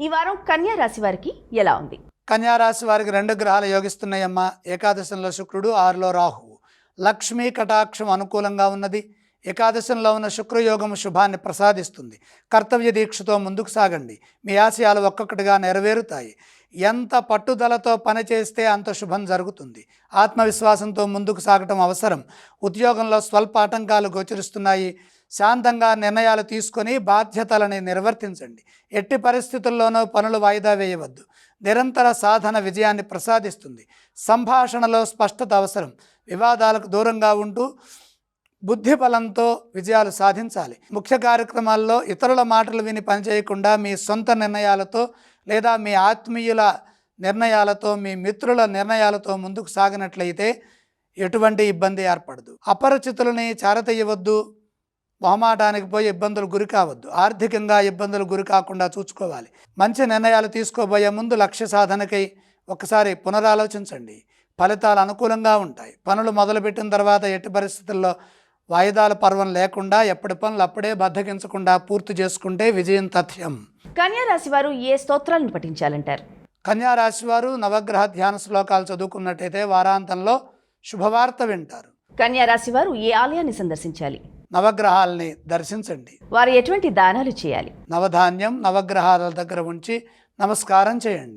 ఈ కన్యా రాశి వారికి ఎలా ఉంది? కన్యారాశి వారికి రెండు గ్రహాలు యోగిస్తున్నాయమ్మా. ఏకాదశంలో శుక్రుడు ఆరులో రాహువు. లక్ష్మీ కటాక్షం అనుకూలంగా ఉన్నది. ఏకాదశంలో ఉన్న శుక్రయోగము శుభాన్ని ప్రసాదిస్తుంది. కర్తవ్య దీక్షతో ముందుకు సాగండి. మీ ఆశయాలు ఒక్కొక్కటిగా నెరవేరుతాయి. ఎంత పట్టుదలతో పనిచేస్తే అంత శుభం జరుగుతుంది. ఆత్మవిశ్వాసంతో ముందుకు సాగటం అవసరం. ఉద్యోగంలో స్వల్ప ఆటంకాలు గోచరిస్తున్నాయి. శాంతంగా నిర్ణయాలు తీసుకొని బాధ్యతలని నిర్వర్తించండి. ఎట్టి పరిస్థితుల్లోనూ పనులు వాయిదా వేయవద్దు. నిరంతర సాధన విజయాన్ని ప్రసాదిస్తుంది. సంభాషణలో స్పష్టత అవసరం. వివాదాలకు దూరంగా ఉంటూ బుద్ధి బలంతో విజయాలు సాధించాలి. ముఖ్య కార్యక్రమాల్లో ఇతరుల మాటలు విని పనిచేయకుండా మీ సొంత నిర్ణయాలతో లేదా మీ ఆత్మీయుల నిర్ణయాలతో మీ మిత్రుల నిర్ణయాలతో ముందుకు సాగినట్లయితే ఎటువంటి ఇబ్బంది ఏర్పడదు. అపరిచితులని చారతీయవద్దు. మొహమాటానికి పోయి ఇబ్బందులు గురి కావద్దు. ఆర్థికంగా ఇబ్బందులు గురి కాకుండా చూసుకోవాలి. మంచి నిర్ణయాలు తీసుకోబోయే ముందు లక్ష్య సాధనకై ఒకసారి పునరాలోచించండి. ఫలితాలు అనుకూలంగా ఉంటాయి. పనులు మొదలుపెట్టిన తర్వాత ఎట్టి పరిస్థితుల్లో వాయిదాల పర్వం లేకుండా ఎప్పటి పనులు అప్పుడే బద్దకించకుండా పూర్తి చేసుకుంటే విజయం తథ్యం. కన్యా రాశి వారు ఏ స్తోత్రాలను పఠించాలంటారు? కన్యా రాశి వారు నవగ్రహ ధ్యాన శ్లోకాలు చదువుకున్నట్టయితే వారాంతంలో శుభవార్త వింటారు. కన్యా రాశి వారు ఏ ఆలయాన్ని సందర్శించాలి? నవగ్రహాలని దర్శించండి. వారు ఎటువంటి దానాలు చేయాలి? నవధాన్యం నవగ్రహాల దగ్గర ఉంచి నమస్కారం చేయండి.